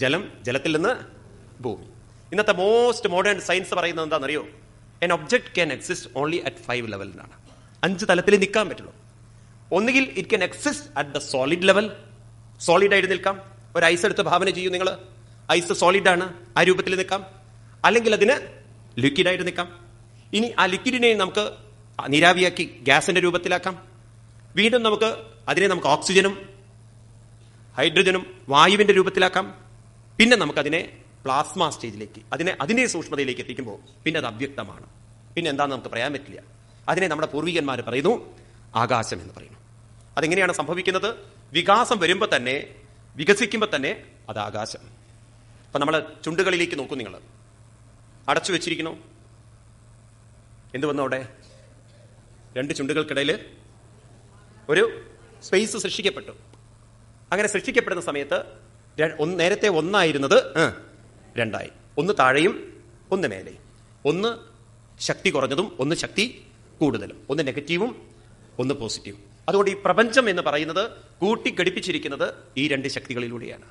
ജലം ജലത്തിൽ നിന്ന് ഭൂമി. ഇന്നത്തെ മോസ്റ്റ് മോഡേൺ സയൻസ് പറയുന്നത് എന്താണെന്നറിയോ? An object can exist only at five ലെവലിലാണ് അഞ്ച് തലത്തിൽ നിൽക്കാൻ പറ്റുള്ളൂ. ഒന്നുകിൽ it can exist at the solid level solid ആയിട്ട് നിൽക്കാം. ഒരു ഐസ് എടുത്ത് ഭാവന ചെയ്യൂ നിങ്ങൾ ഐസ് സോളിഡ് ആണ്. ആ രൂപത്തിൽ നിൽക്കാം. അല്ലെങ്കിൽ അതിന് ലിക്വിഡായിട്ട് നിൽക്കാം. ഇനി ആ ലിക്വിഡിനെ നമുക്ക് നീരാവിയാക്കി ഗ്യാസിന്റെ രൂപത്തിലാക്കാം. വീണ്ടും നമുക്ക് അതിനെ നമുക്ക് ഓക്സിജനും ഹൈഡ്രജനും വായുവിന്റെ രൂപത്തിലാക്കാം. പിന്നെ നമുക്കതിനെ പ്ലാസ്മ സ്റ്റേജിലേക്ക് അതിനെ അതിന്റെ സൂക്ഷ്മതയിലേക്ക് എത്തിക്കുമ്പോൾ പിന്നെ അത് അവ്യക്തമാണ്. പിന്നെ എന്താണെന്ന് നമുക്ക് പറയാൻ പറ്റില്ല. അതിനെ നമ്മുടെ പൂർവികന്മാർ പറയുന്നു ആകാശം എന്ന് പറയുന്നു. അതെങ്ങനെയാണ് സംഭവിക്കുന്നത്? വികാസം വരുമ്പോൾ തന്നെ വികസിക്കുമ്പോൾ തന്നെ അത് ആകാശം. അപ്പൊ നമ്മൾ ചുണ്ടുകളിലേക്ക് നോക്കും നിങ്ങൾ അടച്ചു വെച്ചിരിക്കണോ എന്ത് വന്നു അവിടെ? രണ്ട് ചുണ്ടുകൾക്കിടയിൽ ഒരു സ്പേസ് സൃഷ്ടിക്കപ്പെട്ടു. അങ്ങനെ സൃഷ്ടിക്കപ്പെടുന്ന സമയത്ത് നേരത്തെ ഒന്നായിരുന്നത് രണ്ടായി. ഒന്ന് താഴെയും ഒന്ന് മേലെയും. ഒന്ന് ശക്തി കുറഞ്ഞതും ഒന്ന് ശക്തി കൂടുതലും. ഒന്ന് നെഗറ്റീവും ഒന്ന് പോസിറ്റീവും. അതുകൊണ്ട് ഈ പ്രപഞ്ചം എന്ന് പറയുന്നത് കൂട്ടിഘടിപ്പിച്ചിരിക്കുന്നത് ഈ രണ്ട് ശക്തികളിലൂടെയാണ്.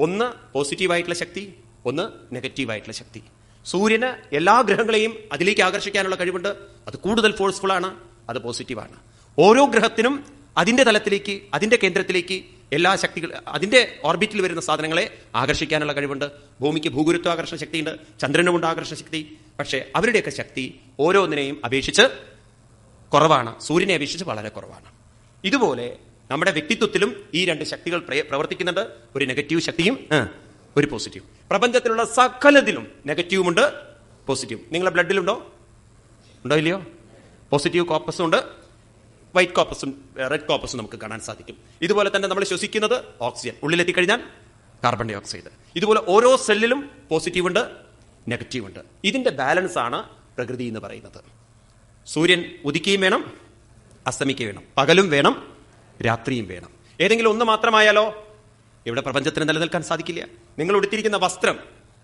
ഒന്ന് പോസിറ്റീവായിട്ടുള്ള ശക്തി ഒന്ന് നെഗറ്റീവായിട്ടുള്ള ശക്തി. സൂര്യന് എല്ലാ ഗ്രഹങ്ങളെയും അതിലേക്ക് ആകർഷിക്കാനുള്ള കഴിവുണ്ട്. അത് കൂടുതൽ ഫോഴ്സ്ഫുൾ ആണ് അത് പോസിറ്റീവാണ് ഓരോ ഗ്രഹത്തിനും അതിന്റെ തലത്തിലേക്ക് അതിന്റെ കേന്ദ്രത്തിലേക്ക് എല്ലാ ശക്തികൾ അതിന്റെ ഓർബിറ്റിൽ വരുന്ന സാധനങ്ങളെ ആകർഷിക്കാനുള്ള കഴിവുണ്ട്. ഭൂമിക്ക് ഭൂഗുരുത്വാകർഷണ ശക്തിയുണ്ട് ചന്ദ്രനുമുണ്ട് ആകർഷണ ശക്തി. പക്ഷേ അവരുടെയൊക്കെ ശക്തി ഓരോന്നിനെയും അപേക്ഷിച്ച് കുറവാണ്. സൂര്യനെ അപേക്ഷിച്ച് വളരെ കുറവാണ്. ഇതുപോലെ നമ്മുടെ വ്യക്തിത്വത്തിലും ഈ രണ്ട് ശക്തികൾ പ്രവർത്തിക്കുന്നുണ്ട് ഒരു നെഗറ്റീവ് ശക്തിയും ഒരു പോസിറ്റീവ്. പ്രപഞ്ചത്തിലുള്ള സകലത്തിലും നെഗറ്റീവും ഉണ്ട് പോസിറ്റീവ്. നിങ്ങളുടെ ബ്ലഡിലുണ്ടോ? ഉണ്ടോ ഇല്ലയോ? പോസിറ്റീവ് കോപ്പസും ഉണ്ട് വൈറ്റ് കോപ്പസും റെഡ് കോപ്പസും നമുക്ക് കാണാൻ സാധിക്കും. ഇതുപോലെ തന്നെ നമ്മൾ ശ്വസിക്കുന്നത് ഓക്സിജൻ ഉള്ളിലെത്തിക്കഴിഞ്ഞാൽ കാർബൺ ഡൈ ഓക്സൈഡ് ഇതുപോലെ ഓരോ സെല്ലിലും പോസിറ്റീവ് ഉണ്ട് നെഗറ്റീവ് ഉണ്ട്. ഇതിന്റെ ബാലൻസ് ആണ് പ്രകൃതി എന്ന് പറയുന്നത്. സൂര്യൻ ഉദിക്കുകയും വേണം അസ്തമിക്കുകയും വേണം. പകലും വേണം രാത്രിയും വേണം. ഏതെങ്കിലും ഒന്ന് മാത്രമായാലോ ഇവിടെ പ്രപഞ്ചത്തിന് നിലനിൽക്കാൻ സാധിക്കില്ല. നിങ്ങൾ ഉടുത്തിരിക്കുന്ന വസ്ത്രം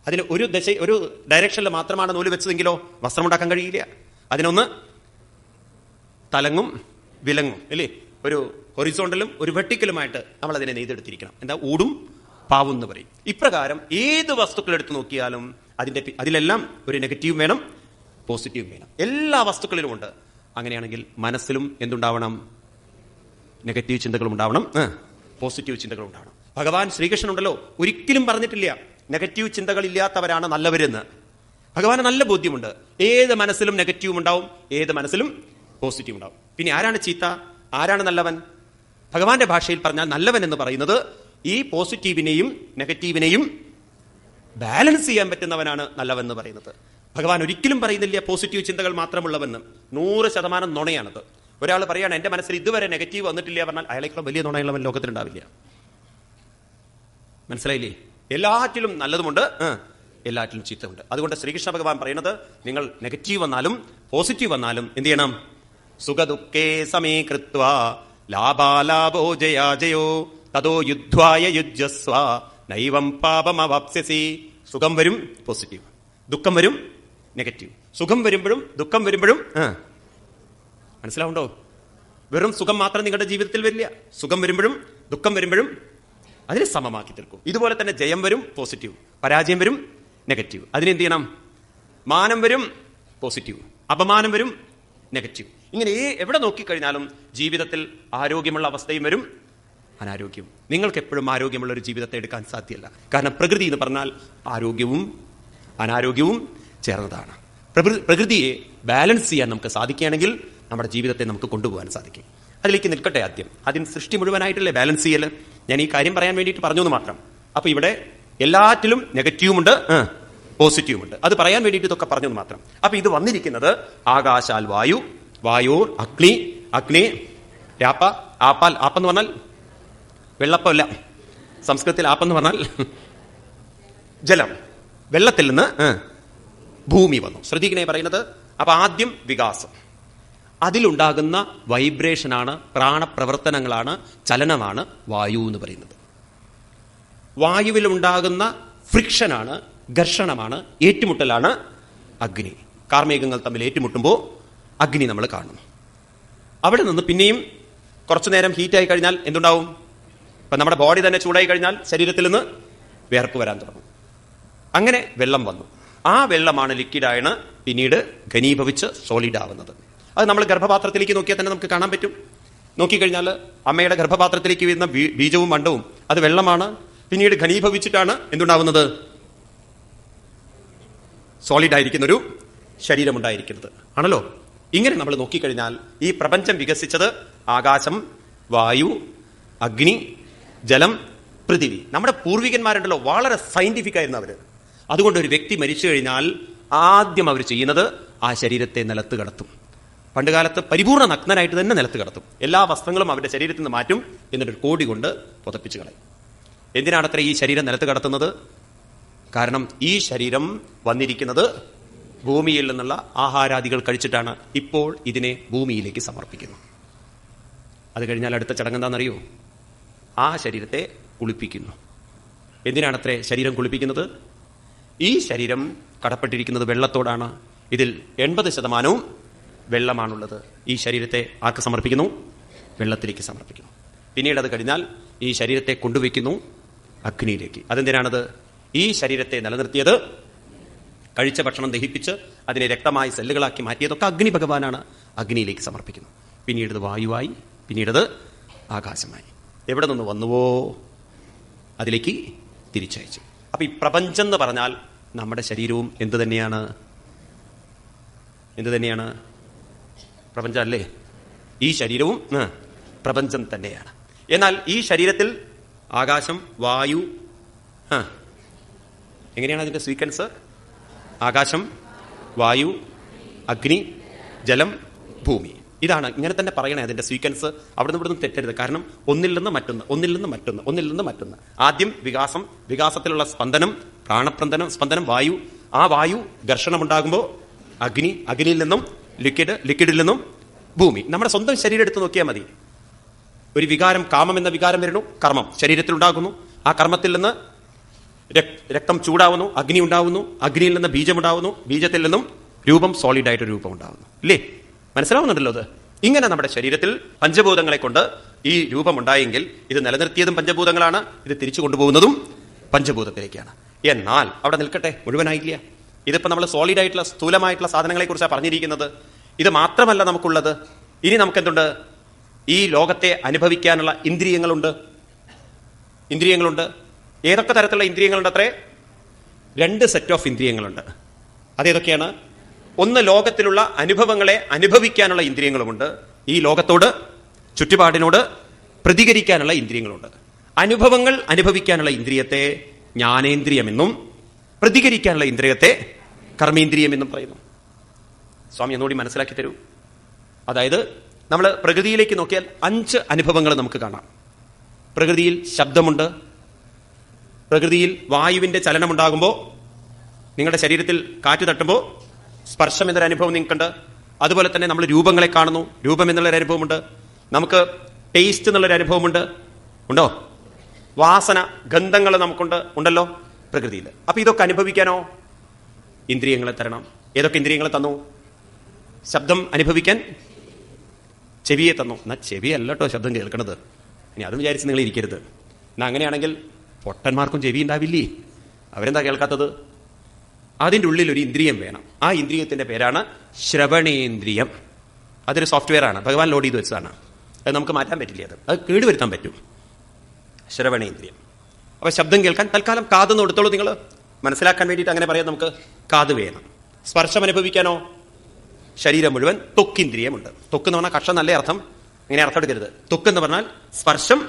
അതിന് ഒരു ദശ ഒരു ഡയറക്ഷനിൽ മാത്രമാണ് നൂൽ വെച്ചതെങ്കിലോ വസ്ത്രം ഉണ്ടാക്കാൻ കഴിയില്ല. അതിനൊന്ന് തലങ്ങും വിലങ്ങും അല്ലേ? ഒരു ഹൊറിസോണ്ടലും ഒരു വെട്ടിക്കലുമായിട്ട് നമ്മൾ അതിനെ നെയ്തെടുത്തിരിക്കണം. എന്താ? ഊടും പാവും എന്ന് പറയും. ഇപ്രകാരം ഏത് വസ്തുക്കൾ എടുത്തു നോക്കിയാലും അതിന്റെ അതിലെല്ലാം ഒരു നെഗറ്റീവ് വേണം പോസിറ്റീവ് വേണം. എല്ലാ വസ്തുക്കളിലും ഉണ്ട് അങ്ങനെയാണെങ്കിൽ മനസ്സിലും എന്തുണ്ടാവണം? നെഗറ്റീവ് ചിന്തകളും ഉണ്ടാവണം. പോസിറ്റീവ് ചിന്തകളും ഉണ്ടാവണം. ഭഗവാൻ ശ്രീകൃഷ്ണൻ ഉണ്ടല്ലോ ഒരിക്കലും പറഞ്ഞിട്ടില്ല നെഗറ്റീവ് ചിന്തകൾ ഇല്ലാത്തവരാണ് നല്ലവരെന്ന്. ഭഗവാന് നല്ല ബോധ്യമുണ്ട്. ഏത് മനസ്സിലും നെഗറ്റീവും ഉണ്ടാവും ഏത് മനസ്സിലും പോസിറ്റീവ് ഉണ്ടാവും. പിന്നെ ആരാണ് ചീത്ത? ആരാണ് നല്ലവൻ? ഭഗവാന്റെ ഭാഷയിൽ പറഞ്ഞാൽ നല്ലവൻ എന്ന് പറയുന്നത് ഈ പോസിറ്റീവിനെയും നെഗറ്റീവിനെയും ബാലൻസ് ചെയ്യാൻ പറ്റുന്നവനാണ് നല്ലവൻ എന്ന് പറയുന്നത്. ഭഗവാൻ ഒരിക്കലും പറയുന്നില്ല പോസിറ്റീവ് ചിന്തകൾ മാത്രമുള്ളവെന്ന് നൂറ് ശതമാനം നുണയാണത്. ഒരാൾ പറയാണ് എന്റെ മനസ്സിൽ ഇതുവരെ നെഗറ്റീവ് വന്നിട്ടില്ല പറഞ്ഞാൽ അയാളേക്കാൾ വലിയ നുണയുള്ളവൻ ലോകത്തിലുണ്ടാവില്ല. മനസ്സിലായില്ലേ? എല്ലാറ്റിലും നല്ലതുമുണ്ട്. എല്ലാറ്റിലും ചീത്തമുണ്ട് അതുകൊണ്ട് ശ്രീകൃഷ്ണ ഭഗവാൻ പറയുന്നത് നിങ്ങൾ നെഗറ്റീവ് വന്നാലും പോസിറ്റീവ് വന്നാലും എന്ത് ചെയ്യണം? സുഖദുഃഖേ സമീകൃത്വ ലാഭാലാഭോ ജയാജയോ തതോ യുദ്ധ്വായ യുജ്ജസ്വ. നൈവം പാപമവാപ്സ്യസി. സുഖം വരും പോസിറ്റീവ്. ദുഃഖം വരും നെഗറ്റീവ്. സുഖം വരുമ്പോഴും ദുഃഖം വരുമ്പോഴും മനസ്സിലാവുണ്ടോ? വെറും സുഖം മാത്രം നിങ്ങളുടെ ജീവിതത്തിൽ വരില്ല. സുഖം വരുമ്പോഴും ദുഃഖം വരുമ്പോഴും അതിനെ സമമാക്കി തീർക്കും. ഇതുപോലെ തന്നെ ജയം വരും പോസിറ്റീവ്. പരാജയം വരും നെഗറ്റീവ്. അതിനെന്ത് ചെയ്യണം? മാനം വരും പോസിറ്റീവ്. അപമാനം വരും നെഗറ്റീവ്. ഇങ്ങനെ ഏ- എവിടെ നോക്കിക്കഴിഞ്ഞാലും ജീവിതത്തിൽ ആരോഗ്യമുള്ള അവസ്ഥയും വരും. അനാരോഗ്യം. നിങ്ങൾക്ക് എപ്പോഴും ആരോഗ്യമുള്ള ഒരു ജീവിതത്തെ എടുക്കാൻ സാധ്യമല്ല കാരണം പ്രകൃതി എന്ന് പറഞ്ഞാൽ ആരോഗ്യവും അനാരോഗ്യവും ചേർന്നതാണ്. പ്രകൃ- പ്രകൃതിയെ ബാലൻസ് ചെയ്യാൻ നമുക്ക് സാധിക്കുകയാണെങ്കിൽ നമ്മുടെ ജീവിതത്തെ നമുക്ക് കൊണ്ടുപോകാൻ സാധിക്കും. അതിലേക്ക് നിൽക്കട്ടെ ആദ്യം. ആദ്യം സൃഷ്ടി മുഴുവനായിട്ടല്ലേ ബാലൻസ് ചെയ്യൽ? ഞാൻ ഈ കാര്യം പറയാൻ വേണ്ടിയിട്ട് പറഞ്ഞു എന്ന് മാത്രം. അപ്പൊ ഇവിടെ എല്ലാറ്റിലും നെഗറ്റീവും ഉണ്ട് പോസിറ്റീവും ഉണ്ട്. അത് പറയാൻ വേണ്ടിയിട്ട് ഇതൊക്കെ പറഞ്ഞു മാത്രം. അപ്പൊ ഇത് വന്നിരിക്കുന്നത് ആകാശാൽ വായു വായോർ അഗ്നി അഗ്നി രാപ്പ ആപ്പാൽ ആപ്പെന്ന് പറഞ്ഞാൽ വെള്ളപ്പമല്ല. സംസ്കൃതത്തിൽ ആപ്പെന്ന് പറഞ്ഞാൽ ജലം. വെള്ളത്തിൽ നിന്ന് ഭൂമി വന്നു. ശ്രദ്ധിക്കണേ പറയുന്നത് അപ്പൊ ആദ്യം വികാസം. അതിലുണ്ടാകുന്ന വൈബ്രേഷനാണ് പ്രാണപ്രവർത്തനങ്ങളാണ് ചലനമാണ് വായു എന്ന് പറയുന്നത്. വായുവിലുണ്ടാകുന്ന ഫ്രിക്ഷനാണ് ഘർഷണമാണ് ഏറ്റുമുട്ടലാണ് അഗ്നി. കാർമേഘങ്ങൾ തമ്മിൽ ഏറ്റുമുട്ടുമ്പോൾ അഗ്നി നമ്മൾ കാണുന്നു അവിടെ നിന്ന് പിന്നെയും കുറച്ചു നേരം ഹീറ്റായി കഴിഞ്ഞാൽ എന്തുണ്ടാവും? ഇപ്പം നമ്മുടെ ബോഡി തന്നെ ചൂടായി കഴിഞ്ഞാൽ ശരീരത്തിൽ നിന്ന് വിയർപ്പ് വരാൻ തുടങ്ങും. അങ്ങനെ വെള്ളം വന്നു. ആ വെള്ളമാണ് ലിക്വിഡായാണ് പിന്നീട് ഘനീഭവിച്ച് സോളിഡ് ആവുന്നത്. അത് നമ്മൾ ഗർഭപാത്രത്തിലേക്ക് നോക്കിയാൽ തന്നെ നമുക്ക് കാണാൻ പറ്റും. നോക്കിക്കഴിഞ്ഞാൽ അമ്മയുടെ ഗർഭപാത്രത്തിലേക്ക് വരുന്ന ബീജവും മണ്ടവും അത് വെള്ളമാണ്. പിന്നീട് ഘനീഭവിച്ചിട്ടാണ് എന്തുണ്ടാവുന്നത്? സോളിഡ് ആയിരിക്കുന്ന ഒരു ശരീരമുണ്ടായിരിക്കുന്നത്. ആണല്ലോ? ഇങ്ങനെ നമ്മൾ നോക്കിക്കഴിഞ്ഞാൽ ഈ പ്രപഞ്ചം വികസിച്ചത് ആകാശം വായു അഗ്നി ജലം പൃഥിവി. നമ്മുടെ പൂർവികന്മാരുണ്ടല്ലോ വളരെ സയന്റിഫിക് ആയിരുന്നു അവർ അതുകൊണ്ട് ഒരു വ്യക്തി മരിച്ചു കഴിഞ്ഞാൽ ആദ്യം അവർ ചെയ്യുന്നത് ആ ശരീരത്തെ നിലത്ത് കടത്തും. പണ്ടുകാലത്ത് പരിപൂർണ നഗ്നനായിട്ട് തന്നെ നിലത്ത് കടത്തും. എല്ലാ വസ്ത്രങ്ങളും അവരുടെ ശരീരത്തിൽ നിന്ന് മാറ്റും എന്നിട്ട് ഒരു കോടി കൊണ്ട് പുതപ്പിച്ച് കളയും. എന്തിനാണത്ര ഈ ശരീരം നിലത്ത് കടത്തുന്നത്? കാരണം ഈ ശരീരം വന്നിരിക്കുന്നത് ഭൂമിയിൽ നിന്നുള്ള ആഹാരാദികൾ കഴിച്ചിട്ടാണ് ഇപ്പോൾ ഇതിനെ ഭൂമിയിലേക്ക് സമർപ്പിക്കുന്നത്. അത് കഴിഞ്ഞാൽ അടുത്ത ചടങ്ങ് എന്താണെന്നറിയോ? ആ ശരീരത്തെ കുളിപ്പിക്കുന്നു. എന്തിനാണത്രേ ശരീരം കുളിപ്പിക്കുന്നത്? ഈ ശരീരം കടപ്പെട്ടിരിക്കുന്നത് വെള്ളത്തോടാണ്. ഇതിൽ എൺപത് ശതമാനവും വെള്ളമാണുള്ളത്. ഈ ശരീരത്തെ ആർക്ക് സമർപ്പിക്കുന്നു? വെള്ളത്തിലേക്ക് സമർപ്പിക്കുന്നു. പിന്നീട് അത് കഴിഞ്ഞാൽ ഈ ശരീരത്തെ കൊണ്ടുവയ്ക്കുന്നു അഗ്നിയിലേക്ക്. അതെന്തിനാണത്? ഈ ശരീരത്തെ നിലനിർത്തിയത് കഴിച്ച ഭക്ഷണം ദഹിപ്പിച്ച് അതിനെ രക്തമായി സെല്ലുകളാക്കി മാറ്റിയതൊക്കെ അഗ്നി ഭഗവാനാണ് അഗ്നിയിലേക്ക് സമർപ്പിക്കുന്നത്. പിന്നീട് വായുവായി പിന്നീട് ആകാശമായി. എവിടെ നിന്ന് വന്നുവോ അതിലേക്ക് തിരിച്ചയച്ചു. അപ്പൊ ഈ പ്രപഞ്ചം എന്ന് പറഞ്ഞാൽ നമ്മുടെ ശരീരവും എന്ത് തന്നെയാണ്? എന്ത് തന്നെയാണ്? പ്രപഞ്ചം അല്ലേ? ഈ ശരീരവും പ്രപഞ്ചം തന്നെയാണ്. എന്നാൽ ഈ ശരീരത്തിൽ ആകാശം വായു എങ്ങനെയാണ് അതിന്റെ സീക്വൻസ്? ആകാശം വായു അഗ്നി ജലം ഭൂമി. ഇതാണ് ഇങ്ങനെ തന്നെ പറയണേ അതിന്റെ സീക്വൻസ് അവിടെ നിന്ന് ഇവിടുന്ന് തെറ്റരുത്. കാരണം ഒന്നിൽ നിന്ന് മറ്റൊന്ന് ഒന്നിൽ നിന്ന് മറ്റൊന്ന് ഒന്നിൽ നിന്ന് മറ്റൊന്ന്. ആദ്യം വികാസം വികാസത്തിലുള്ള സ്പന്ദനം പ്രാണപ്രന്ദനം സ്പന്ദനം വായു. ആ വായു ഘർഷണമുണ്ടാകുമ്പോൾ അഗ്നി അഗ്നിയിൽ നിന്നും ലിക്വിഡ് ലിക്വിഡിൽ നിന്നും ഭൂമി. നമ്മുടെ സ്വന്തം ശരീരം എടുത്ത് നോക്കിയാൽ മതി. ഒരു വികാരം കാമം എന്ന വികാരം വരുന്നു കർമ്മം. ശരീരത്തിൽ ഉണ്ടാകുന്നു ആ കർമ്മത്തിൽ നിന്ന് രക്തം ചൂടാവുന്നു അഗ്നി ഉണ്ടാവുന്നു അഗ്നിയിൽ നിന്ന് ബീജം ഉണ്ടാവുന്നു ബീജത്തിൽ നിന്നും രൂപം സോളിഡ് ആയിട്ട് രൂപം ഉണ്ടാവുന്നു ഇല്ലേ? മനസ്സിലാവുന്നുണ്ടല്ലോ അത്? ഇങ്ങനെ നമ്മുടെ ശരീരത്തിൽ പഞ്ചഭൂതങ്ങളെ കൊണ്ട് ഈ രൂപം ഉണ്ടായെങ്കിൽ ഇത് നിലനിർത്തിയതും പഞ്ചഭൂതങ്ങളാണ് ഇത് തിരിച്ചു കൊണ്ടുപോകുന്നതും പഞ്ചഭൂതത്തിലേക്കാണ്. എന്നാൽ അവിടെ നിൽക്കട്ടെ മുഴുവനായില്ല. ഇതിപ്പോൾ നമ്മൾ സോളിഡ് ആയിട്ടുള്ള സ്ഥൂലമായിട്ടുള്ള സാധനങ്ങളെ കുറിച്ചാണ് പറഞ്ഞിരിക്കുന്നത്. ഇത് മാത്രമല്ല നമുക്കുള്ളത്. ഇനി നമുക്കെന്തുണ്ട്? ഈ ലോകത്തെ അനുഭവിക്കാനുള്ള ഇന്ദ്രിയങ്ങളുണ്ട്. ഇന്ദ്രിയങ്ങളുണ്ട്. ഏതൊക്കെ തരത്തിലുള്ള ഇന്ദ്രിയങ്ങളുണ്ട് അത്രേ രണ്ട് സെറ്റ് ഓഫ് ഇന്ദ്രിയങ്ങളുണ്ട്. അതേതൊക്കെയാണ്? ഒന്ന് ലോകത്തിലുള്ള അനുഭവങ്ങളെ അനുഭവിക്കാനുള്ള ഇന്ദ്രിയങ്ങളുമുണ്ട്. ഈ ലോകത്തോട് ചുറ്റുപാടിനോട് പ്രതികരിക്കാനുള്ള ഇന്ദ്രിയങ്ങളുണ്ട്. അനുഭവങ്ങൾ അനുഭവിക്കാനുള്ള ഇന്ദ്രിയത്തെ ജ്ഞാനേന്ദ്രിയമെന്നും പ്രതികരിക്കാനുള്ള ഇന്ദ്രിയത്തെ കർമ്മേന്ദ്രിയമെന്നും പറയുന്നു. സ്വാമി ഒന്നുകൂടി മനസ്സിലാക്കി തരൂ. അതായത് നമ്മൾ പ്രകൃതിയിലേക്ക് നോക്കിയാൽ അഞ്ച് അനുഭവങ്ങൾ നമുക്ക് കാണാം. പ്രകൃതിയിൽ ശബ്ദമുണ്ട് പ്രകൃതിയിൽ വായുവിന്റെ ചലനമുണ്ടാകുമ്പോൾ നിങ്ങളുടെ ശരീരത്തിൽ കാറ്റ് തട്ടുമ്പോൾ സ്പർശം എന്നൊരു അനുഭവം നിങ്ങൾക്കുണ്ട് അതുപോലെ തന്നെ നമ്മൾ രൂപങ്ങളെ കാണുന്നു. രൂപം എന്നുള്ളൊരു അനുഭവമുണ്ട്. നമുക്ക് ടേസ്റ്റ് എന്നുള്ളൊരു അനുഭവമുണ്ട്. ഉണ്ടോ? വാസന ഗന്ധങ്ങൾ നമുക്കുണ്ട്. ഉണ്ടല്ലോ? പ്രകൃതിയിൽ. അപ്പോൾ ഇതൊക്കെ അനുഭവിക്കാനോ? ഇന്ദ്രിയങ്ങളെ തരണം. ഏതൊക്കെ ഇന്ദ്രിയങ്ങളെ തന്നു? ശബ്ദം അനുഭവിക്കാൻ ചെവിയെ തന്നു. എന്നാ ചെവിയല്ല ശബ്ദം കേൾക്കണത്. ഇനി അതും വിചാരിച്ച് നിങ്ങൾ ഇരിക്കരുത്. എന്നാ അങ്ങനെയാണെങ്കിൽ പൊട്ടന്മാർക്കും ചെവി ഉണ്ടാവില്ലേ? അവരെന്താ കേൾക്കാത്തത്? അതിന്റെ ഉള്ളിൽ ഒരു ഇന്ദ്രിയം വേണം. ആ ഇന്ദ്രിയത്തിന്റെ പേരാണ് ശ്രവണേന്ദ്രിയം. അതൊരു സോഫ്റ്റ്വെയർ ആണ്. ഭഗവാൻ ലോഡ് ചെയ്ത് വെച്ചതാണ്. അത് നമുക്ക് മാറ്റാൻ പറ്റില്ല അത്? അത് കേടുവരുത്താൻ പറ്റും. ശ്രവണേന്ദ്രിയം. അപ്പോൾ ശബ്ദം കേൾക്കാൻ തൽക്കാലം കാതെന്ന് കൊടുത്തോളൂ നിങ്ങൾ. മനസ്സിലാക്കാൻ വേണ്ടിയിട്ട് അങ്ങനെ പറയാം നമുക്ക്. കാത് വേണം. സ്പർശം അനുഭവിക്കാനോ? ശരീരം മുഴുവൻ തൊക്കിന്ദ്രിയമുണ്ട്. തൊക്ക് എന്ന് പറഞ്ഞാൽ കക്ഷം നല്ല അർത്ഥം? ഇങ്ങനെ അർത്ഥം എടുക്കരുത് തൊക്ക് എന്ന് പറഞ്ഞാൽ സ്പർശം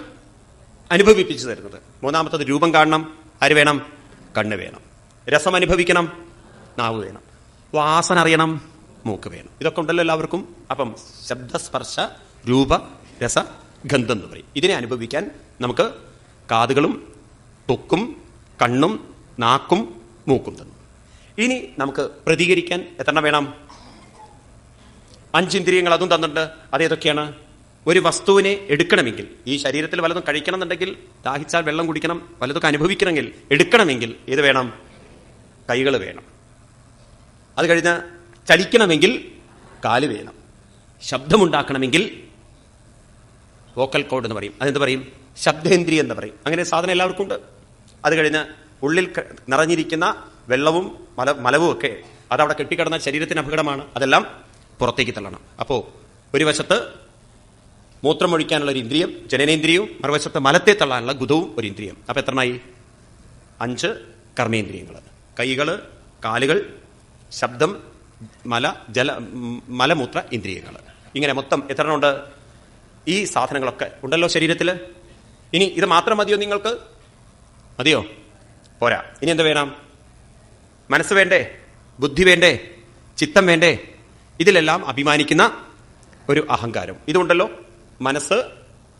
അനുഭവിപ്പിച്ചു തരുന്നത്. മൂന്നാമത്തത് രൂപം കാണണം ആര് വേണം കണ്ണ് വേണം. രസം അനുഭവിക്കണം നാവ് വേണം. വാസന അറിയണം മൂക്ക് വേണം. ഇതൊക്കെ ഉണ്ടല്ലോ എല്ലാവർക്കും. അപ്പം ശബ്ദസ്പർശ രൂപ രസ ഗന്ധം എന്ന് പറയും. ഇതിനെ അനുഭവിക്കാൻ നമുക്ക് കാതുകളും തൊക്കും കണ്ണും നാക്കും മൂക്കും തന്നു. ഇനി നമുക്ക് പ്രതികരിക്കാൻ എത്രണ്ണം വേണം? അഞ്ചിന്ദ്രിയങ്ങൾ അതും തന്നിട്ടുണ്ട്. അതേതൊക്കെയാണ് ഒരു വസ്തുവിനെ എടുക്കണമെങ്കിൽ ഈ ശരീരത്തിൽ വല്ലതും കഴിക്കണം എന്നുണ്ടെങ്കിൽ ദാഹിച്ചാൽ വെള്ളം കുടിക്കണം വലതൊക്കെ അനുഭവിക്കണമെങ്കിൽ എടുക്കണമെങ്കിൽ ഏത് വേണം? കൈകൾ വേണം. അത് കഴിഞ്ഞ് ചലിക്കണമെങ്കിൽ കാൽ വേണം. ശബ്ദമുണ്ടാക്കണമെങ്കിൽ വോക്കൽ കോഡ് എന്ന് പറയും. അതെന്ത് പറയും? ശബ്ദേന്ദ്രിയം എന്ന് പറയും. അങ്ങനെ സാധനം എല്ലാവർക്കും ഉണ്ട്. അത് കഴിഞ്ഞ് ഉള്ളിൽ നിറഞ്ഞിരിക്കുന്ന വെള്ളവും മല മലവും ഒക്കെ അതവിടെ കെട്ടിക്കിടന്ന ശരീരത്തിന് അപകടമാണ്. അതെല്ലാം പുറത്തേക്ക് തള്ളണം. അപ്പോൾ ഒരു വശത്ത് മൂത്രമൊഴിക്കാനുള്ള ഒരു ഇന്ദ്രിയം ജനനേന്ദ്രിയവും മറുവശത്ത് മലത്തെ തള്ളാനുള്ള ഗുധവും ഒരു ഇന്ദ്രിയം. അപ്പൊ എത്രണ്ണായി അഞ്ച് കർമ്മേന്ദ്രിയങ്ങൾ. കൈകൾ കാലുകൾ ശബ്ദം മല ജല മലമൂത്ര ഇന്ദ്രിയങ്ങൾ. ഇങ്ങനെ മൊത്തം എത്ര ഉണ്ട്? ഈ സാധനങ്ങളൊക്കെ ഉണ്ടല്ലോ ശരീരത്തിൽ. ഇനി ഇത് മാത്രം മതിയോ നിങ്ങൾക്ക്? മതിയോ? പോരാ. ഇനി എന്ത് വേണം? മനസ്സ് വേണ്ടേ? ബുദ്ധി വേണ്ടേ? ചിത്തം വേണ്ടേ? ഇതിലെല്ലാം അഭിമാനിക്കുന്ന ഒരു അഹങ്കാരം. ഇതുണ്ടല്ലോ. മനസ്സ്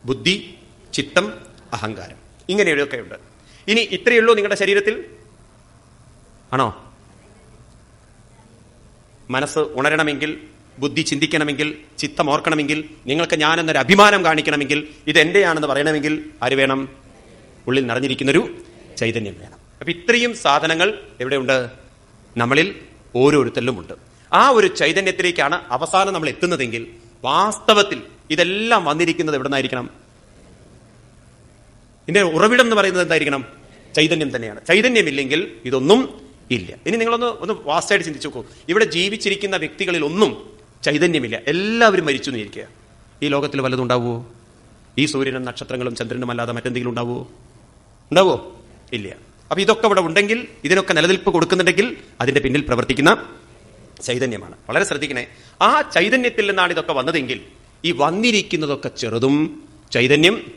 ബുദ്ധി ചിത്തം അഹങ്കാരം. ഇങ്ങനെയൊക്കെ ഉണ്ട്. ഇനി ഇത്രയേ ഉള്ളൂ നിങ്ങളുടെ ശരീരത്തിൽ. ആണോ? മനസ്സ് ഉണരണമെങ്കിൽ ബുദ്ധി ചിന്തിക്കണമെങ്കിൽ ചിത്തം ഓർക്കണമെങ്കിൽ നിങ്ങൾക്ക് ഞാനെന്നൊരു അഭിമാനം കാണിക്കണമെങ്കിൽ ഇത് എന്റെയാണെന്ന് പറയണമെങ്കിൽ ആര് വേണം? ഉള്ളിൽ നിറഞ്ഞിരിക്കുന്നൊരു ചൈതന്യം വേണം. അപ്പൊ ഇത്രയും സാധനങ്ങൾ എവിടെയുണ്ട്? നമ്മളിൽ ഓരോരുത്തരിലും ഉണ്ട് ആ ഒരു ചൈതന്യത്തിലേക്കാണ് അവസാനം നമ്മൾ എത്തുന്നതെങ്കിൽ വാസ്തവത്തിൽ ഇതെല്ലാം വന്നിരിക്കുന്നത് എവിടെ നിന്നായിരിക്കണം ഇതിന്റെ ഉറവിടം എന്ന് പറയുന്നത് എന്തായിരിക്കണം? ചൈതന്യം തന്നെയാണ്. ചൈതന്യമില്ലെങ്കിൽ ഇതൊന്നും ഇല്ല. ഇനി നിങ്ങളൊന്ന് ഒന്ന് വാസ്തായിട്ട് ചിന്തിച്ചു നോക്കൂ. ഇവിടെ ജീവിച്ചിരിക്കുന്ന വ്യക്തികളിൽ ഒന്നും ചൈതന്യമില്ല. എല്ലാവരും മരിച്ചു എന്നിരിക്കുക ഈ ലോകത്തിൽ വല്ലതും ഉണ്ടാവുമോ? ഈ സൂര്യനും നക്ഷത്രങ്ങളും ചന്ദ്രനും അല്ലാതെ മറ്റെന്തെങ്കിലും ഉണ്ടാവുമോ? ഉണ്ടാവുമോ? ഇല്ല. അപ്പൊ ഇതൊക്കെ ഇവിടെ ഉണ്ടെങ്കിൽ ഇതിനൊക്കെ നിലനിൽപ്പ് കൊടുക്കുന്നുണ്ടെങ്കിൽ അതിന്റെ പിന്നിൽ പ്രവർത്തിക്കുന്ന ചൈതന്യമാണ്. വളരെ ശ്രദ്ധിക്കണേ. ആ ചൈതന്യത്തിൽ നിന്നാണ് ഇതൊക്കെ വന്നതെങ്കിൽ ഈ വന്നിരിക്കുന്നതൊക്കെ ചെറുതും ചൈതന്യം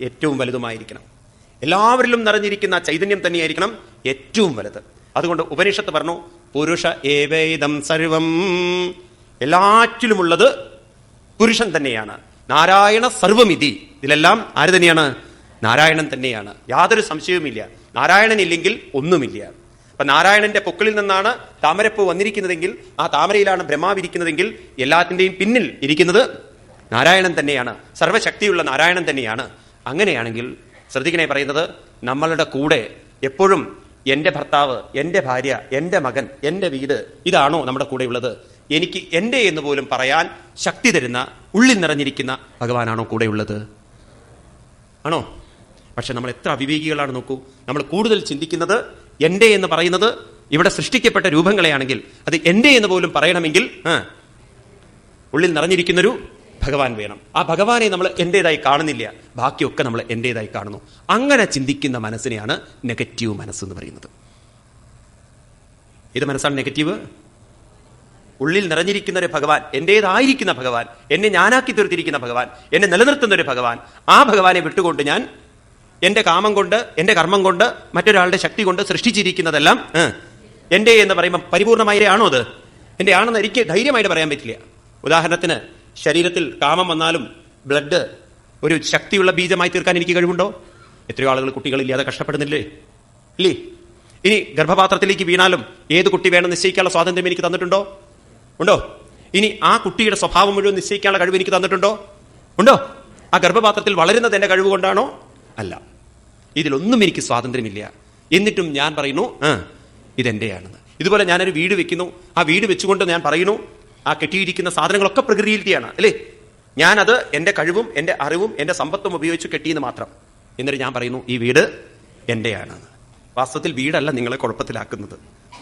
ഏറ്റവും വലുതുമായിരിക്കണം. എല്ലാവരിലും നിറഞ്ഞിരിക്കുന്ന ചൈതന്യം തന്നെയായിരിക്കണം ഏറ്റവും വലുത്. അതുകൊണ്ട് ഉപനിഷത്ത് പറഞ്ഞു പുരുഷ ഏവേദം സർവം. എല്ലാറ്റിലുമുള്ളത് പുരുഷൻ തന്നെയാണ്. നാരായണ സർവമിതി. ഇതിലെല്ലാം ആര് തന്നെയാണ്? നാരായണൻ തന്നെയാണ്. യാതൊരു സംശയവുമില്ല. നാരായണൻ ഇല്ലെങ്കിൽ ഒന്നുമില്ല. അപ്പൊ നാരായണന്റെ പൊക്കിളിൽ നിന്നാണ് താമരപ്പൂ വന്നിരിക്കുന്നതെങ്കിൽ ആ താമരയിലാണ് ബ്രഹ്മാവിരിക്കുന്നതെങ്കിൽ എല്ലാത്തിന്റെയും പിന്നിൽ ഇരിക്കുന്നത് നാരായണൻ തന്നെയാണ്. സർവശക്തിയുള്ള നാരായണൻ തന്നെയാണ്. അങ്ങനെയാണെങ്കിൽ ശ്രദ്ധിക്കണേ പറയുന്നത് നമ്മളുടെ കൂടെ എപ്പോഴും എന്റെ ഭർത്താവ് എന്റെ ഭാര്യ എന്റെ മകൻ എന്റെ വീട് ഇതാണോ നമ്മുടെ കൂടെയുള്ളത് എനിക്ക് എന്റെ എന്ന് പോലും പറയാൻ ശക്തി തരുന്ന ഉള്ളിൽ നിറഞ്ഞിരിക്കുന്ന ഭഗവാനാണോ കൂടെയുള്ളത് ആണോ? പക്ഷെ നമ്മൾ എത്ര അവിവേകികളാണ് നോക്കൂ. നമ്മൾ കൂടുതൽ ചിന്തിക്കുന്നത് എന്റെ എന്ന് പറയുന്നത് ഇവിടെ സൃഷ്ടിക്കപ്പെട്ട രൂപങ്ങളെയാണെങ്കിൽ അത് എന്റെ എന്ന് പോലും പറയണമെങ്കിൽ ഉള്ളിൽ നിറഞ്ഞിരിക്കുന്നൊരു ഭഗവാൻ വേണം. ആ ഭഗവാനെ നമ്മൾ എന്റെതായി കാണുന്നില്ല. ബാക്കിയൊക്കെ നമ്മൾ എന്റെതായി കാണുന്നു. അങ്ങനെ ചിന്തിക്കുന്ന മനസ്സിനെയാണ് നെഗറ്റീവ് മനസ്സെന്ന് പറയുന്നത്. ഏത് മനസ്സാണ് നെഗറ്റീവ്? ഉള്ളിൽ നിറഞ്ഞിരിക്കുന്ന ഒരു ഭഗവാൻ എന്റേതായിരിക്കുന്ന ഭഗവാൻ എന്നെ ഞാനാക്കി തീർത്തിരിക്കുന്ന ഭഗവാൻ എന്നെ നിലനിർത്തുന്ന ഒരു ഭഗവാൻ ആ ഭഗവാനെ വിട്ടുകൊണ്ട് ഞാൻ എന്റെ കാമം കൊണ്ട് എന്റെ കർമ്മം കൊണ്ട് മറ്റൊരാളുടെ ശക്തി കൊണ്ട് സൃഷ്ടിച്ചിരിക്കുന്നതെല്ലാം എന്റെ എന്ന് പറയുമ്പോൾ പരിപൂർണമായാണോ അത്? എന്റെ ആണെന്ന് എനിക്ക് ധൈര്യമായിട്ട് പറയാൻ പറ്റില്ല. ഉദാഹരണത്തിന് ശരീരത്തിൽ കാമം വന്നാലും ബ്ലഡ് ഒരു ശക്തിയുള്ള ബീജമായി തീർക്കാൻ എനിക്ക് കഴിവുണ്ടോ? എത്രയോ ആളുകൾ കുട്ടികളില്ലാതെ കഷ്ടപ്പെടുന്നില്ലേ? ഇല്ലേ? ഇനി ഗർഭപാത്രത്തിലേക്ക് വീണാലും ഏത് കുട്ടി വേണം നിശ്ചയിക്കാനുള്ള സ്വാതന്ത്ര്യം എനിക്ക് തന്നിട്ടുണ്ടോ? ഉണ്ടോ? ഇനി ആ കുട്ടിയുടെ സ്വഭാവം മുഴുവൻ നിശ്ചയിക്കാനുള്ള കഴിവ് എനിക്ക് തന്നിട്ടുണ്ടോ? ഉണ്ടോ? ആ ഗർഭപാത്രത്തിൽ വളരുന്നത് എന്റെ കഴിവ് കൊണ്ടാണോ? അല്ല. ഇതിലൊന്നും എനിക്ക് സ്വാതന്ത്ര്യമില്ല. എന്നിട്ടും ഞാൻ പറയുന്നു ആ ഇതെന്റെയാണെന്ന്. ഇതുപോലെ ഞാനൊരു വീട് വെക്കുന്നു. ആ വീട് വെച്ചുകൊണ്ട് ഞാൻ പറയുന്നു ആ കെട്ടിയിരിക്കുന്ന സാധനങ്ങളൊക്കെ പ്രകൃതിയിലാണ് അല്ലേ? ഞാനത് എന്റെ കഴിവും എന്റെ അറിവും എന്റെ സമ്പത്തും ഉപയോഗിച്ച് കെട്ടിയെന്ന് മാത്രം. എന്നിട്ട് ഞാൻ പറയുന്നു ഈ വീട് എന്റെയാണ് വാസ്തവത്തിൽ വീടല്ല നിങ്ങളെ കുഴപ്പത്തിലാക്കുന്നത്.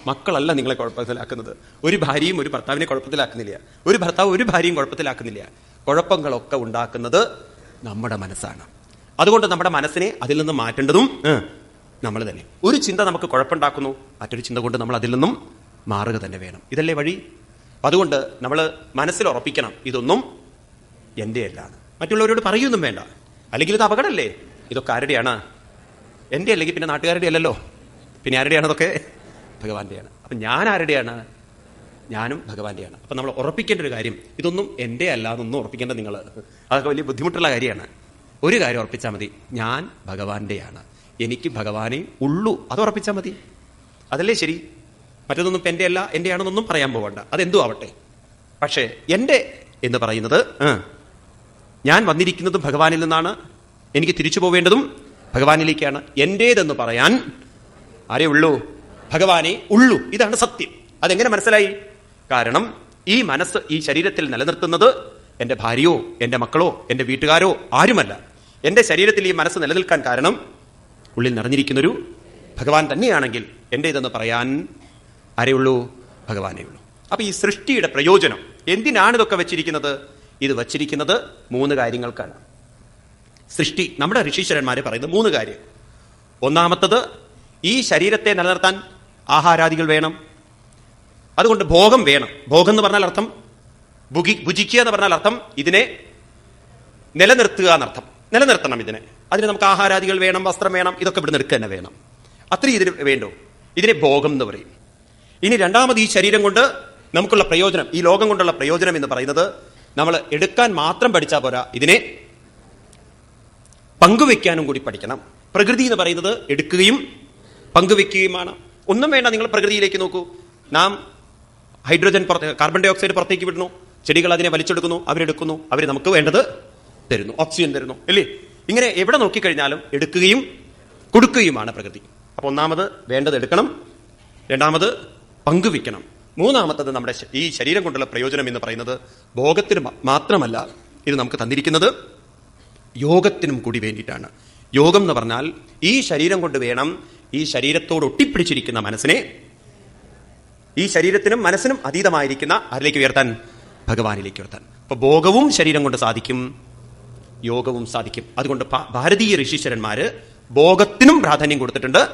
മക്കളല്ല നിങ്ങളെ കുഴപ്പത്തിലാക്കുന്നത്. ഒരു ഭാര്യയും ഒരു ഭർത്താവിനെ കുഴപ്പത്തിലാക്കുന്നില്ല. ഒരു ഭർത്താവ് ഒരു ഭാര്യയും കുഴപ്പത്തിലാക്കുന്നില്ല. കുഴപ്പങ്ങളൊക്കെ ഉണ്ടാക്കുന്നത് നമ്മുടെ മനസ്സാണ്. അതുകൊണ്ട് നമ്മുടെ മനസ്സിനെ അതിൽ നിന്ന് മാറ്റേണ്ടതും നമ്മൾ തന്നെ. ഒരു ചിന്ത നമുക്ക് കുഴപ്പമുണ്ടാക്കുന്നു മറ്റൊരു ചിന്ത കൊണ്ട് നമ്മൾ അതിൽ നിന്നും മാറുക തന്നെ വേണം. ഇതല്ലേ വഴി? അതുകൊണ്ട് നമ്മൾ മനസ്സിൽ ഉറപ്പിക്കണം ഇതൊന്നും എന്റെ അല്ലാണ് മറ്റുള്ളവരോട് പറയൊന്നും വേണ്ട. അല്ലെങ്കിൽ ഇത് അപകടമല്ലേ? ഇതൊക്കെ ആരുടെയാണ്? എന്റെ അല്ലെങ്കിൽ പിന്നെ നാട്ടുകാരുടെ അല്ലല്ലോ. പിന്നെ ആരുടെയാണ് ഇതൊക്കെ? ഭഗവാന്റെയാണ്. അപ്പം ഞാൻ ആരുടെയാണ്? ഞാനും ഭഗവാന്റെയാണ്. അപ്പം നമ്മൾ ഉറപ്പിക്കേണ്ട ഒരു കാര്യം ഇതൊന്നും എന്റെ അല്ല ഉറപ്പിക്കേണ്ട നിങ്ങൾ. അതൊക്കെ വലിയ ബുദ്ധിമുട്ടുള്ള കാര്യമാണ്. ഒരു കാര്യം ഉറപ്പിച്ചാൽ മതി. ഞാൻ ഭഗവാന്റെയാണ്. എനിക്ക് ഭഗവാനെ ഉള്ളൂ. അത് ഉറപ്പിച്ചാൽ മതി. അതല്ലേ ശരി? മറ്റൊന്നും ഇപ്പം എന്റെ അല്ല എന്റെ ആണെന്നൊന്നും പറയാൻ പോകണ്ട അതെന്തു ആവട്ടെ. പക്ഷേ എന്റെ എന്ന് പറയുന്നത് ഞാൻ വന്നിരിക്കുന്നതും ഭഗവാനിൽ നിന്നാണ്. എനിക്ക് തിരിച്ചു പോവേണ്ടതും ഭഗവാനിലേക്കാണ്. എന്റേതെന്ന് പറയാൻ ആരേ ഉള്ളൂ? ഭഗവാനെ ഉള്ളൂ. ഇതാണ് സത്യം. അതെങ്ങനെ മനസ്സിലായി? കാരണം ഈ മനസ്സ് ഈ ശരീരത്തിൽ നിലനിർത്തുന്നത് എന്റെ ഭാര്യയോ എന്റെ മക്കളോ എന്റെ വീട്ടുകാരോ ആരുമല്ല. എന്റെ ശരീരത്തിൽ ഈ മനസ്സ് നിലനിൽക്കാൻ കാരണം ഉള്ളിൽ നിറഞ്ഞിരിക്കുന്നൊരു ഭഗവാൻ തന്നെയാണെങ്കിൽ എന്റെ ഇതെന്ന് പറയാൻ ആരെയുള്ളൂ ഭഗവാനേ ഉള്ളൂ. അപ്പോൾ ഈ സൃഷ്ടിയുടെ പ്രയോജനം എന്തിനാണ് ഇതൊക്കെ വെച്ചിരിക്കുന്നത്? ഇത് വച്ചിരിക്കുന്നത് മൂന്ന് കാര്യങ്ങൾക്കാണ്. സൃഷ്ടി നമ്മുടെ ഋഷീശ്വരന്മാരെ പറയുന്നത് മൂന്ന് കാര്യം. ഒന്നാമത്തത് ഈ ശരീരത്തെ നിലനിർത്താൻ ആഹാരാദികൾ വേണം. അതുകൊണ്ട് ഭോഗം വേണം. ഭോഗം എന്ന് പറഞ്ഞാൽ അർത്ഥം ഭുഗി ഭുജിക്കുക എന്ന് പറഞ്ഞാൽ അർത്ഥം ഇതിനെ നിലനിർത്തുക എന്നർത്ഥം. നിലനിർത്തണം ഇതിനെ. അതിന് നമുക്ക് ആഹാരാദികൾ വേണം വസ്ത്രം വേണം ഇതൊക്കെ ഇവിടെ നിൽക്കുക തന്നെ വേണം. അത്രയും ഇതിന് വേണ്ടോ. ഇതിനെ ഭോഗം എന്ന് പറയും. ഇനി രണ്ടാമത് ഈ ശരീരം കൊണ്ട് നമുക്കുള്ള പ്രയോജനം ഈ ലോകം കൊണ്ടുള്ള പ്രയോജനം എന്ന് പറയുന്നത് നമ്മൾ എടുക്കാൻ മാത്രം പഠിച്ചാൽ പോരാ ഇതിനെ പങ്കുവെക്കാനും കൂടി പഠിക്കണം. പ്രകൃതി എന്ന് പറയുന്നത് എടുക്കുകയും പങ്കുവെക്കുകയുമാണ് ഒന്നും വേണ്ട നിങ്ങൾ പ്രകൃതിയിലേക്ക് നോക്കൂ. നാം ഹൈഡ്രോജൻ പുറത്ത് കാർബൺ ഡൈ ഓക്സൈഡ് പുറത്തേക്ക് വിടുന്നു. ചെടികൾ അതിനെ വലിച്ചെടുക്കുന്നു അവരെടുക്കുന്നു. അവർ നമുക്ക് വേണ്ടത് തരുന്നു ഓക്സിജൻ തരുന്നു അല്ലേ? ഇങ്ങനെ എവിടെ നോക്കിക്കഴിഞ്ഞാലും എടുക്കുകയും കൊടുക്കുകയുമാണ് പ്രകൃതി. അപ്പോൾ ഒന്നാമത് വേണ്ടത് എടുക്കണം രണ്ടാമത് പങ്കുവയ്ക്കണം. മൂന്നാമത്തത് നമ്മുടെ ഈ ശരീരം കൊണ്ടുള്ള പ്രയോജനം എന്ന് പറയുന്നത് ഭോഗത്തിന് മാത്രമല്ല ഇത് നമുക്ക് തന്നിരിക്കുന്നത് യോഗത്തിനും കൂടി വേണ്ടിയിട്ടാണ്. യോഗം എന്ന് പറഞ്ഞാൽ ഈ ശരീരം കൊണ്ട് വേണം ഈ ശരീരത്തോട് ഒട്ടിപ്പിടിച്ചിരിക്കുന്ന മനസ്സിനെ ഈ ശരീരത്തിനും മനസ്സിനും അതീതമായിരിക്കുന്ന ആരിലേക്ക് ഉയർത്താൻ ഭഗവാനിലേക്ക് ഉയർത്താൻ. അപ്പൊ ഭോഗവും ശരീരം കൊണ്ട് സാധിക്കും യോഗവും സാധിക്കും. അതുകൊണ്ട് ഭാരതീയ ഋഷീശ്വരന്മാര് ഭോഗത്തിനും പ്രാധാന്യം കൊടുത്തിട്ടുണ്ട്.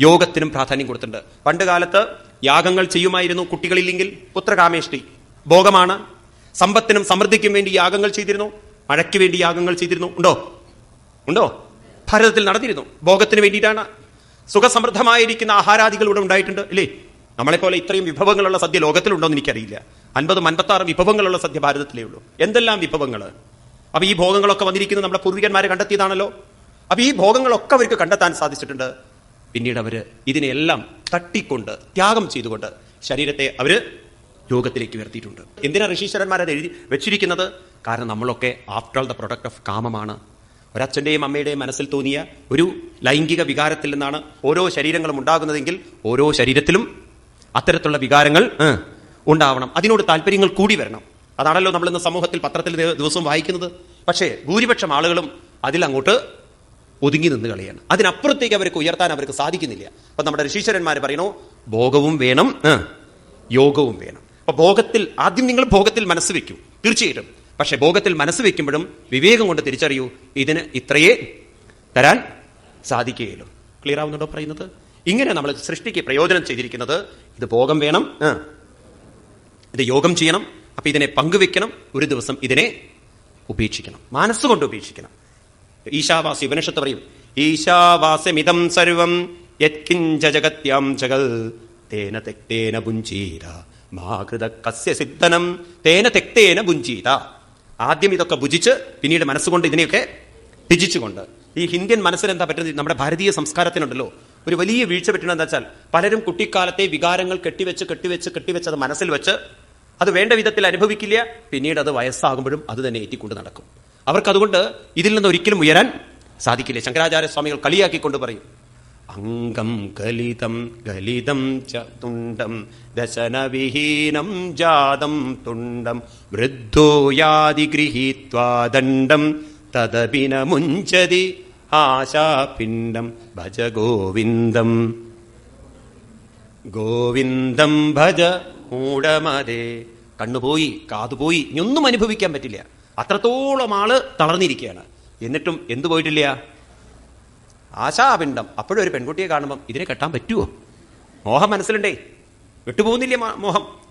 യോഗത്തിനും പ്രാധാന്യം കൊടുത്തിട്ടുണ്ട്. പണ്ട് കാലത്ത് യാഗങ്ങൾ ചെയ്യുമായിരുന്നു കുട്ടികളില്ലെങ്കിൽ. പുത്രകാമേഷ്ടി ഭോഗമാണ്. സമ്പത്തിനും സമൃദ്ധിക്കും വേണ്ടി യാഗങ്ങൾ ചെയ്തിരുന്നു. മഴയ്ക്ക് വേണ്ടി യാഗങ്ങൾ ചെയ്തിരുന്നു. ഉണ്ടോ? ഉണ്ടോ? ഭാരതത്തിൽ നടന്നിരുന്നു. ഭോഗത്തിന് വേണ്ടിയിട്ടാണ്. സുഖസമൃദ്ധമായിരിക്കുന്ന ആഹാരാദികൾ ഇവിടെ ഉണ്ടായിട്ടുണ്ട്. ഇല്ലേ? നമ്മളെപ്പോലെ ഇത്രയും വിഭവങ്ങളുള്ള സദ്യ ലോകത്തിലുണ്ടോ എന്ന് എനിക്കറിയില്ല. അൻപതും അൻപത്താറും വിഭവങ്ങളുള്ള സദ്യ ഭാരതത്തിലേ ഉള്ളൂ. എന്തെല്ലാം വിഭവങ്ങൾ അപ്പൊ ഈ ഭോഗങ്ങളൊക്കെ വന്നിരിക്കുന്നത് നമ്മുടെ പൂർവികന്മാരെ കണ്ടെത്തിയതാണല്ലോ. അപ്പൊ ഈ ഭോഗങ്ങളൊക്കെ അവർക്ക് കണ്ടെത്താൻ സാധിച്ചിട്ടുണ്ട്. പിന്നീട് അവർ ഇതിനെല്ലാം തട്ടിക്കൊണ്ട് ത്യാഗം ചെയ്തുകൊണ്ട് ശരീരത്തെ അവർ യോഗത്തിലേക്ക് ഉയർത്തിയിട്ടുണ്ട്. എന്തിനാ ഋഷീശ്വരന്മാർ അത് എഴുതി വെച്ചിരിക്കുന്നത്? കാരണം നമ്മളൊക്കെ after all the product of കാമമാണ്. ഒരച്ഛന്റെയും അമ്മയുടെയും മനസ്സിൽ തോന്നിയ ഒരു ലൈംഗിക വികാരത്തിൽ നിന്നാണ് ഓരോ ശരീരങ്ങളും ഉണ്ടാകുന്നതെങ്കിൽ ഓരോ ശരീരത്തിലും അത്തരത്തിലുള്ള വികാരങ്ങൾ ഉണ്ടാവണം. അതിനോട് താല്പര്യങ്ങൾ കൂടി വരണം. അതാണല്ലോ നമ്മൾ ഇന്ന് സമൂഹത്തിൽ പത്രത്തിൽ ദിവസവും വായിക്കുന്നത്. പക്ഷേ ഭൂരിപക്ഷം ആളുകളും അതിലങ്ങോട്ട് ഒതുങ്ങി നിന്ന് കളിയാണ്. അതിനപ്പുറത്തേക്ക് അവർക്ക് ഉയർത്താൻ അവർക്ക് സാധിക്കുന്നില്ല. അപ്പൊ നമ്മുടെ ഋഷീശ്വരന്മാർ പറയണു ഭോഗവും വേണം യോഗവും വേണം. അപ്പോൾ ഭോഗത്തിൽ ആദ്യം നിങ്ങൾ ഭോഗത്തിൽ മനസ്സ് വെക്കൂ തീർച്ചയായിട്ടും. പക്ഷേ ഭോഗത്തിൽ മനസ്സ് വെക്കുമ്പോഴും വിവേകം കൊണ്ട് തിരിച്ചറിയൂ ഇതിന് ഇത്രയേ തരാൻ സാധിക്കുകയുള്ളൂ. ക്ലിയർ ആവുന്നുണ്ടോ പറയുന്നത്? ഇങ്ങനെ നമ്മൾ സൃഷ്ടിക്ക് പ്രയോജനം ചെയ്തിരിക്കുന്നത് ഇത് ഭോഗം വേണം. ഇത് യോഗം ചെയ്യണം. അപ്പൊ ഇതിനെ പങ്കുവെക്കണം. ഒരു ദിവസം ഇതിനെ ഉപേക്ഷിക്കണം. മനസ്സുകൊണ്ട് ഉപേക്ഷിക്കണം. ഈശാവാസി ഉപനിഷത്ത് പറയും ഈശാവാസ്യമിതം സർവം യത്കിഞ്ച ജഗത്യാം ജഗൽ. തേന ഭുഞ്ചീത മാകൃത കസ്യ സിദ്ധനം. തേന തെക്തേന ആദ്യം ഇതൊക്കെ ഭുജിച്ച് പിന്നീട് മനസ്സുകൊണ്ട് ഇതിനെയൊക്കെ ത്യജിച്ചുകൊണ്ട്. ഈ ഹിന്ദ്യൻ മനസ്സിൽ എന്താ പറ്റുന്നത്? നമ്മുടെ ഭാരതീയ സംസ്കാരത്തിനുണ്ടല്ലോ. ഒരു വലിയ വീഴ്ച പറ്റുന്നത് എന്താ വെച്ചാൽ പലരും കുട്ടിക്കാലത്തെ വികാരങ്ങൾ കെട്ടിവെച്ച് കെട്ടിവെച്ച് കെട്ടിവെച്ച് അത് മനസ്സിൽ വെച്ച് അത് വേണ്ട വിധത്തിൽ അനുഭവിക്കില്ല. പിന്നീട് അത് വയസ്സാകുമ്പോഴും അത് തന്നെ ഏറ്റിക്കൊണ്ട് നടക്കും. അവർക്കതുകൊണ്ട് ഇതിൽ നിന്ന് ഒരിക്കലും ഉയരാൻ സാധിക്കില്ല. ശങ്കരാചാര്യ സ്വാമികൾ കളിയാക്കിക്കൊണ്ട് പറയും അംഗം ഗലിതം ഗലിതം തുണ്ടം ദശനവിഹീനം ജാതം തുണ്ടം വൃദ്ധോ യാതി ഗൃഹീത്വാ ദണ്ഡം തദപിന മുഞ്ചതി ആശാപിണ്ഡം ഭജ ഗോവിന്ദം. ഗോവിന്ദം ഭജ മൂടമതേ കണ്ണുപോയി കാതുപോയി ഇനിയൊന്നും അനുഭവിക്കാൻ പറ്റില്ല. അത്രത്തോളം ആൾ തളർന്നിരിക്കുകയാണ്. എന്നിട്ടും എന്തു പോയിട്ടില്ല? ആശാപിണ്ടം അപ്പോഴും ഒരു പെൺകുട്ടിയെ കാണുമ്പം ഇതിനെ കെട്ടാൻ പറ്റുമോ മോഹം മനസ്സിലുണ്ടേ? വിട്ടുപോകുന്നില്ല മോഹം?